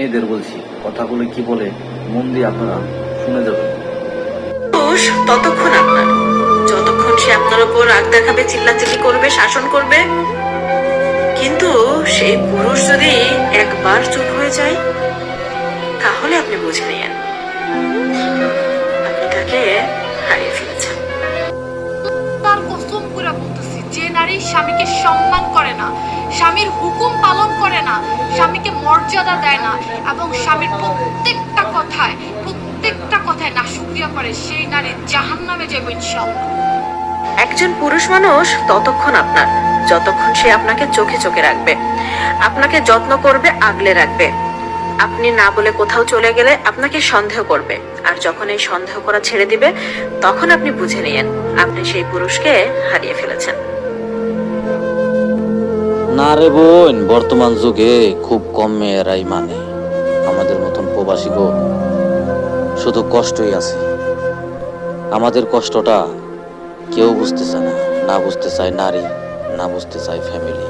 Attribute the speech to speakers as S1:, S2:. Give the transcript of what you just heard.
S1: মেয়েদের বলছি, কথাগুলো কি বলে মন দিয়ে আপনারা শুনে যাবেন।
S2: দোষ ততক্ষণ আপনার, যতক্ষণ সে আপনার উপর রাগ দেখাবে, চিল্লাচিল্লি করবে, শাসন করবে। কিন্তু সেই পুরুষ যদি একবার চুপ হয়ে যায়, তাহলে আপনি বুঝে নিয়েন।
S3: স্বামীকে সম্মান করে না, স্বামীর হুকুম পালন করে না, স্বামীকে মর্যাদা দেয় না এবং স্বামীর প্রত্যেকটা কথায় প্রত্যেকটা কথায় না শুক্রিয়া করে, সেই নারী জাহান নামে ইনশাল্লাহ
S2: একজন পুরুষ মানুষ ততক্ষণ আপনার, যতক্ষণ সে আপনাকে চোখে চোখে রাখবে, আপনাকে যত্ন করবে, আগলে রাখবে। আপনি না বলে কোথাও চলে গেলে আপনাকে সন্দেহ করবে, আর যখন এই সন্দেহ করা ছেড়ে দিবে, তখন আপনি বুঝে নিয়েন, আপনি সেই পুরুষকে হারিয়ে ফেলেছেন।
S4: না রে বোন, বর্তমান যুগে খুব কম মেয়েরাই মানে। আমাদের মতন প্রবাসী গো, শুধু কষ্টই আছে। আমাদের কষ্টটা কেউ বুঝতে চায় না না বুঝতে চায় নারী, না বুঝতে চায় ফ্যামিলি